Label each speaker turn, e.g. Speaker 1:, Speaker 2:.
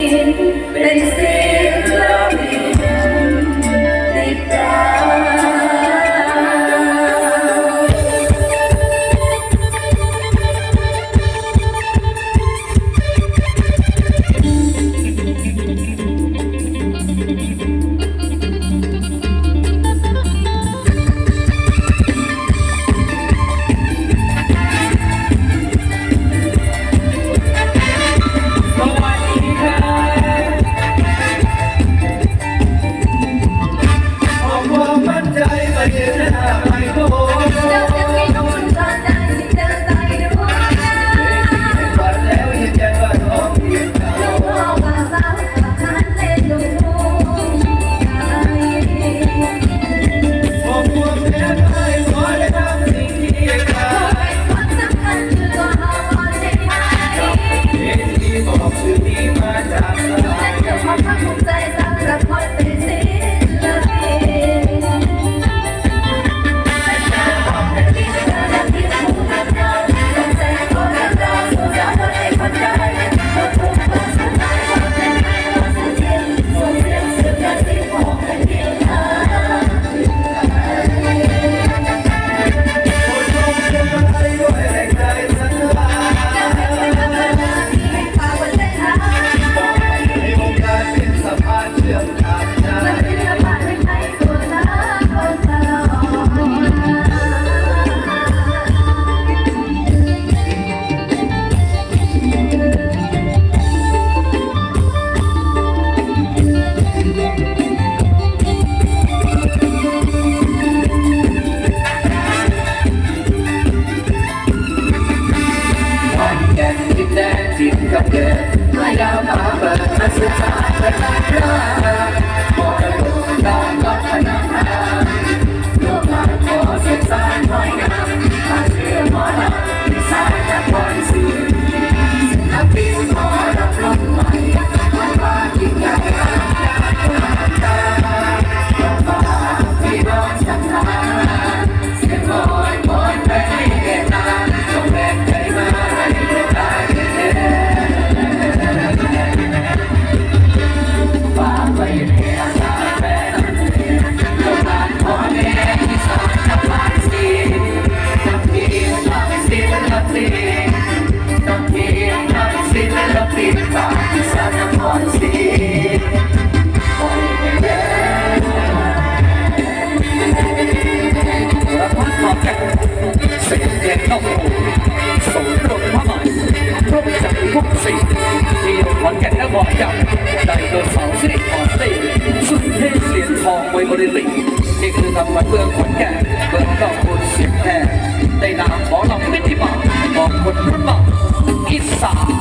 Speaker 1: Pra แดนจินกั
Speaker 2: บเดิ
Speaker 1: ดไม่ดา
Speaker 2: วผา
Speaker 1: เปิดมาสุ
Speaker 2: ดท้ายแต่เรา สีต้องเพียง
Speaker 1: นักศิลปินบ้านสนามบอลสีโอ้ยเด้อพักผ่อนกันเสียงเด็องส่
Speaker 3: งตรงพรม่ร่วมจับทุกสิที่อนแก่นและบ่อจับได้โดนเสาสิริอนตีสุดเทพเสียงทองไว้บริลิงนี่คือรางวัเมืองนแก่นเมืองต้คุณเสียงแท้ในนามขอลำมิตรที่มา มงคลพระนองอีสาน